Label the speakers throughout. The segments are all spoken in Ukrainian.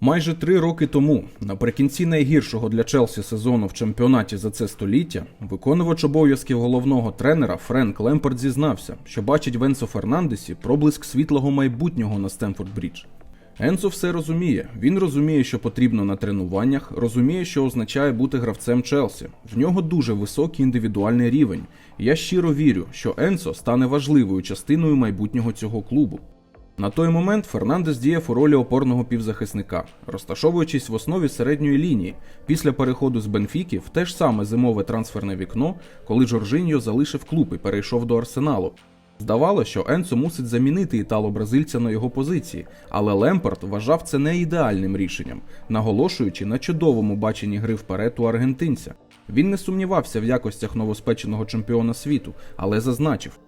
Speaker 1: Майже три роки тому, наприкінці найгіршого для Челсі сезону в чемпіонаті за це століття, виконувач обов'язків головного тренера Френк Лемпард зізнався, що бачить в Енсо Фернандесі проблиск світлого майбутнього на Стемфорд Брідж. Енсо все розуміє. Він розуміє, що потрібно на тренуваннях, розуміє, що означає бути гравцем Челсі. В нього дуже високий індивідуальний рівень. Я щиро вірю, що Енсо стане важливою частиною майбутнього цього клубу. На той момент Фернандес діяв у ролі опорного півзахисника, розташовуючись в основі середньої лінії після переходу з Бенфіки в те ж саме зимове трансферне вікно, коли Жоржиньо залишив клуб і перейшов до Арсеналу. Здавалося, що Енцо мусить замінити італо-бразильця на його позиції, але Лемпард вважав це не ідеальним рішенням, наголошуючи на чудовому баченні гри вперед у аргентинця. Він не сумнівався в якостях новоспеченого чемпіона світу, але зазначив.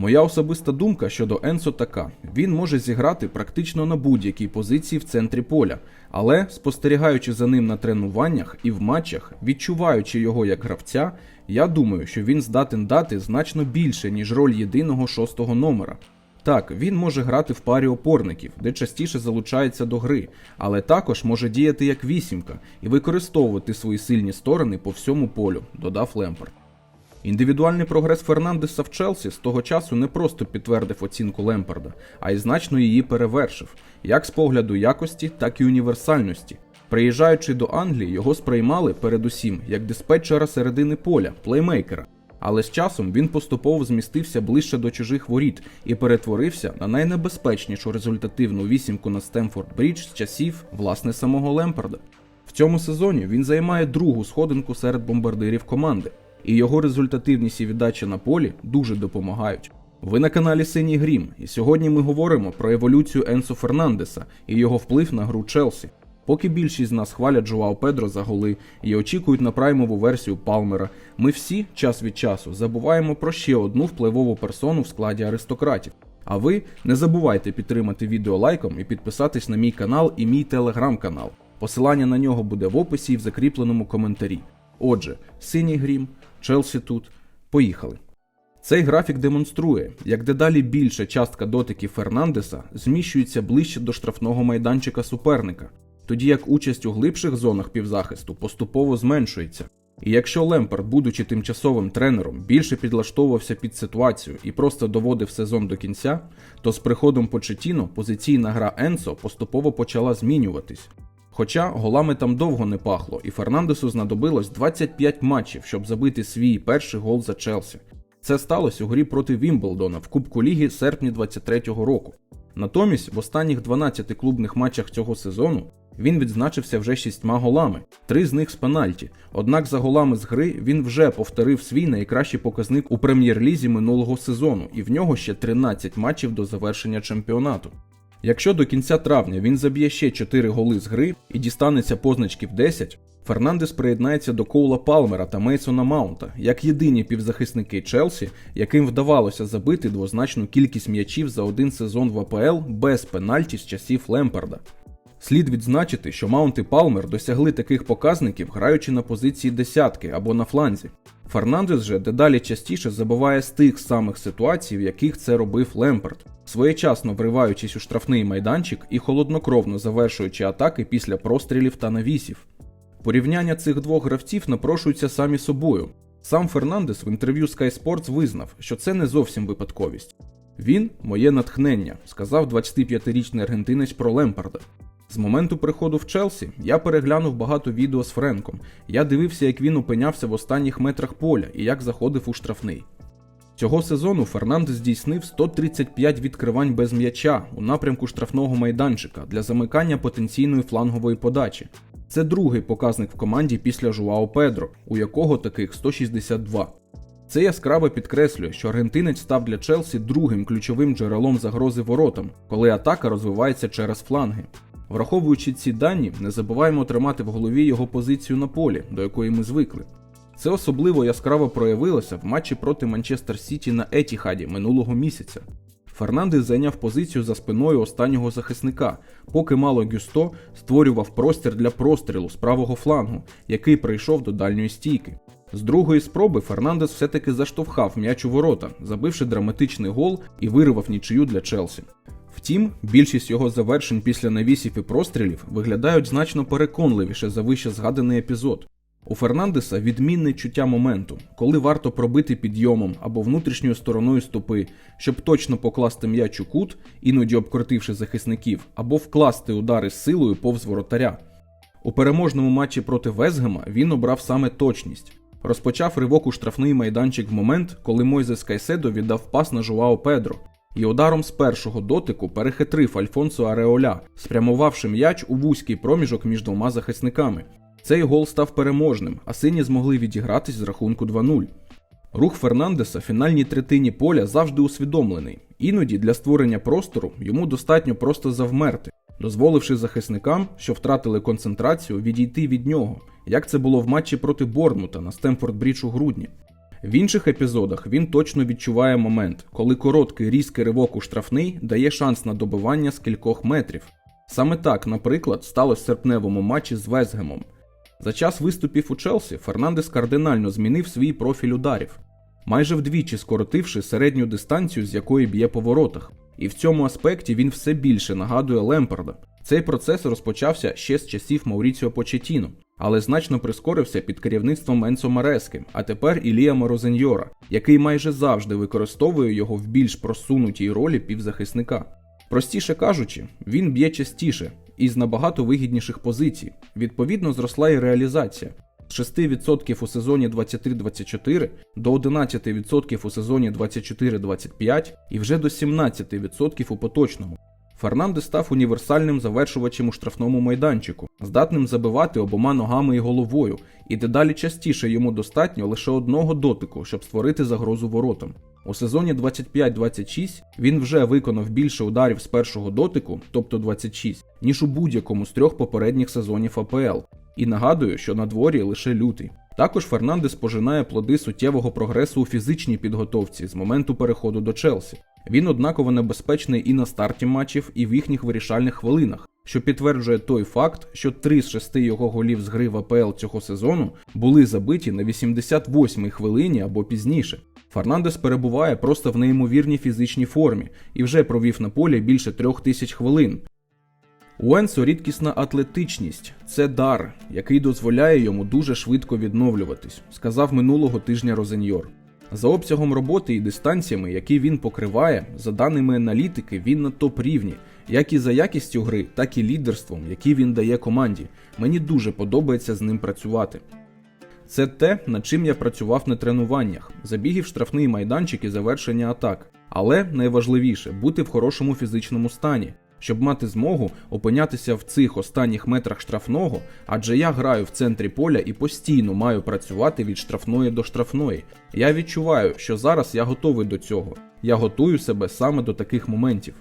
Speaker 1: Моя особиста думка щодо Енсо така: він може зіграти практично на будь-якій позиції в центрі поля, але спостерігаючи за ним на тренуваннях і в матчах, відчуваючи його як гравця, я думаю, що він здатен дати значно більше, ніж роль єдиного шостого номера. Так, він може грати в парі опорників, де частіше залучається до гри, але також може діяти як вісімка і використовувати свої сильні сторони по всьому полю, додав Лемпард. Індивідуальний прогрес Фернандеса в Челсі з того часу не просто підтвердив оцінку Лемпарда, а й значно її перевершив, як з погляду якості, так і універсальності. Приїжджаючи до Англії, його сприймали передусім як диспетчера середини поля, плеймейкера. Але з часом він поступово змістився ближче до чужих воріт і перетворився на найнебезпечнішу результативну вісімку на Стемфорд Брідж з часів власне самого Лемпарда. В цьому сезоні він займає другу сходинку серед бомбардирів команди, і його результативність і віддача на полі дуже допомагають. Ви на каналі Синій Грім, і сьогодні ми говоримо про еволюцію Енсо Фернандеса і його вплив на гру Челсі. Поки більшість з нас хвалять Жуао Педро за голи і очікують на праймову версію Палмера, ми всі час від часу забуваємо про ще одну впливову персону в складі аристократів. А ви не забувайте підтримати відео лайком і підписатись на мій канал і мій телеграм-канал. Посилання на нього буде в описі і в закріпленому коментарі. Отже, синій грім, Челсі тут. Поїхали. Цей графік демонструє, як дедалі більша частка дотиків Фернандеса зміщується ближче до штрафного майданчика суперника, тоді як участь у глибших зонах півзахисту поступово зменшується. І якщо Лемпард, будучи тимчасовим тренером, більше підлаштовувався під ситуацію і просто доводив сезон до кінця, то з приходом Почетіно позиційна гра Енсо поступово почала змінюватись. Хоча голами там довго не пахло, і Фернандесу знадобилось 25 матчів, щоб забити свій перший гол за Челсі. Це сталося у грі проти Вімблдона в Кубку Ліги серпні 23-го року. Натомість, в останніх 12 клубних матчах цього сезону він відзначився вже шістьма голами, три з них з пенальті. Однак за голами з гри він вже повторив свій найкращий показник у прем'єр-лізі минулого сезону, і в нього ще 13 матчів до завершення чемпіонату. Якщо до кінця травня він заб'є ще 4 голи з гри і дістанеться позначків 10, Фернандес приєднається до Коула Палмера та Мейсона Маунта як єдині півзахисники Челсі, яким вдавалося забити двозначну кількість м'ячів за один сезон в АПЛ без пенальті з часів Лемпарда. Слід відзначити, що Маунт і Палмер досягли таких показників, граючи на позиції десятки або на фланзі. Фернандес же дедалі частіше забуває з тих самих ситуацій, в яких це робив Лемпард, своєчасно вриваючись у штрафний майданчик і холоднокровно завершуючи атаки після прострілів та навісів. Порівняння цих двох гравців напрошуються самі собою. Сам Фернандес в інтерв'ю Sky Sports визнав, що це не зовсім випадковість. Він моє натхнення, сказав 25-річний аргентинець про Лемпарда. З моменту приходу в Челсі я переглянув багато відео з Френком. Я дивився, як він опинявся в останніх метрах поля і як заходив у штрафний. Цього сезону Фернандес здійснив 135 відкривань без м'яча у напрямку штрафного майданчика для замикання потенційної флангової подачі. Це другий показник в команді після Жуао Педро, у якого таких 162. Це яскраво підкреслює, що аргентинець став для Челсі другим ключовим джерелом загрози воротам, коли атака розвивається через фланги. Враховуючи ці дані, не забуваємо тримати в голові його позицію на полі, до якої ми звикли. Це особливо яскраво проявилося в матчі проти Манчестер Сіті на Етіхаді минулого місяця. Фернандес зайняв позицію за спиною останнього захисника, поки мало Гюсто створював простір для прострілу з правого флангу, який прийшов до дальньої стійки. З другої спроби Фернандес все-таки заштовхав м'яч у ворота, забивши драматичний гол і вирвав нічию для Челсі. Втім, більшість його завершень після навісів і прострілів виглядають значно переконливіше за вище згаданий епізод. У Фернандеса відмінне чуття моменту, коли варто пробити підйомом або внутрішньою стороною стопи, щоб точно покласти м'яч у кут, іноді обкрутивши захисників, або вкласти удари силою повз воротаря. У переможному матчі проти Везгема він обрав саме точність. Розпочав ривок у штрафний майданчик в момент, коли Мойзес Кайседо віддав пас на Жуао Педро, і ударом з першого дотику перехитрив Альфонсо Ареоля, спрямувавши м'яч у вузький проміжок між двома захисниками. Цей гол став переможним, а сині змогли відігратись з рахунку 2-0. Рух Фернандеса в фінальній третині поля завжди усвідомлений. Іноді для створення простору йому достатньо просто завмерти, дозволивши захисникам, що втратили концентрацію, відійти від нього, як це було в матчі проти Борнмута на Стемфорд Брідж у грудні. В інших епізодах він точно відчуває момент, коли короткий різкий ривок у штрафний дає шанс на добивання з кількох метрів. Саме так, наприклад, сталося в серпневому матчі з Везгемом. За час виступів у Челсі Фернандес кардинально змінив свій профіль ударів, майже вдвічі скоротивши середню дистанцію, з якої б'є по воротах. І в цьому аспекті він все більше нагадує Лемпарда. Цей процес розпочався ще з часів Мауріціо Почетіно, але значно прискорився під керівництвом Енцо Марески, а тепер Ілія Морозеньора, який майже завжди використовує його в більш просунутій ролі півзахисника. Простіше кажучи, він б'є частіше і з набагато вигідніших позицій. Відповідно, зросла і реалізація. З 6% у сезоні 23-24 до 11% у сезоні 24-25 і вже до 17% у поточному. Фернандес став універсальним завершувачем у штрафному майданчику, здатним забивати обома ногами і головою, і дедалі частіше йому достатньо лише одного дотику, щоб створити загрозу воротам. У сезоні 25-26 він вже виконав більше ударів з першого дотику, тобто 26, ніж у будь-якому з трьох попередніх сезонів АПЛ. І нагадую, що на дворі лише лютий. Також Фернандес пожинає плоди суттєвого прогресу у фізичній підготовці з моменту переходу до Челсі. Він однаково небезпечний і на старті матчів, і в їхніх вирішальних хвилинах, що підтверджує той факт, що три з шести його голів з гри в АПЛ цього сезону були забиті на 88-й хвилині або пізніше. Фернандес перебуває просто в неймовірній фізичній формі і вже провів на полі більше трьох тисяч хвилин. У Енсо рідкісна атлетичність це дар, який дозволяє йому дуже швидко відновлюватись, сказав минулого тижня Розеньор. За обсягом роботи і дистанціями, які він покриває, за даними аналітики, він на топ рівні, як і за якістю гри, так і лідерством, який він дає команді. Мені дуже подобається з ним працювати. Це те, над чим я працював на тренуваннях, забіги в штрафний майданчик і завершення атак. Але найважливіше бути в хорошому фізичному стані, щоб мати змогу опинятися в цих останніх метрах штрафного, адже я граю в центрі поля і постійно маю працювати від штрафної до штрафної. Я відчуваю, що зараз я готовий до цього. Я готую себе саме до таких моментів.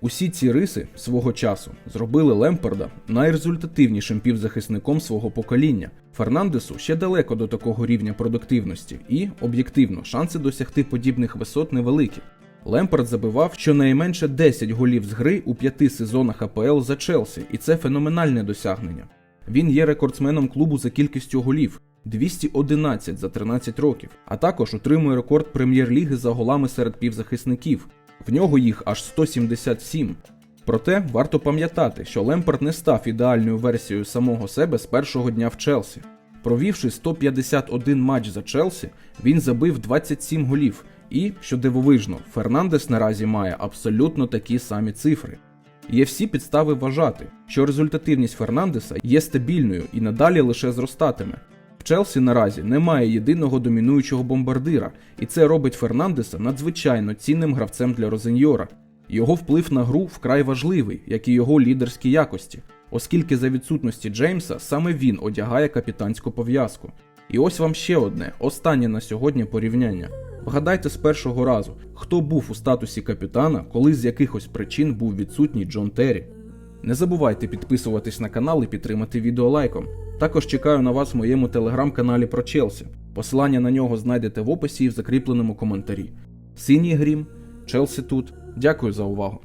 Speaker 1: Усі ці риси свого часу зробили Лемпарда найрезультативнішим півзахисником свого покоління. Фернандесу ще далеко до такого рівня продуктивності, і, об'єктивно, шанси досягти подібних висот невеликі. Лемпард забивав щонайменше 10 голів з гри у п'яти сезонах АПЛ за Челсі, і це феноменальне досягнення. Він є рекордсменом клубу за кількістю голів 211 за 13 років, а також утримує рекорд прем'єр-ліги за голами серед півзахисників. В нього їх аж 177. Проте варто пам'ятати, що Лемпард не став ідеальною версією самого себе з першого дня в Челсі. Провівши 151 матч за Челсі, він забив 27 голів. І, що дивовижно, Фернандес наразі має абсолютно такі самі цифри. Є всі підстави вважати, що результативність Фернандеса є стабільною і надалі лише зростатиме. В Челсі наразі немає єдиного домінуючого бомбардира, і це робить Фернандеса надзвичайно цінним гравцем для Розеньора. Його вплив на гру вкрай важливий, як і його лідерські якості, оскільки за відсутності Джеймса саме він одягає капітанську пов'язку. І ось вам ще одне, останнє на сьогодні порівняння. Вгадайте з першого разу, хто був у статусі капітана, коли з якихось причин був відсутній Джон Террі. Не забувайте підписуватись на канал і підтримати відео лайком. Також чекаю на вас в моєму телеграм-каналі про Челсі. Посилання на нього знайдете в описі і в закріпленому коментарі. Синій грім, Челсі тут. Дякую за увагу.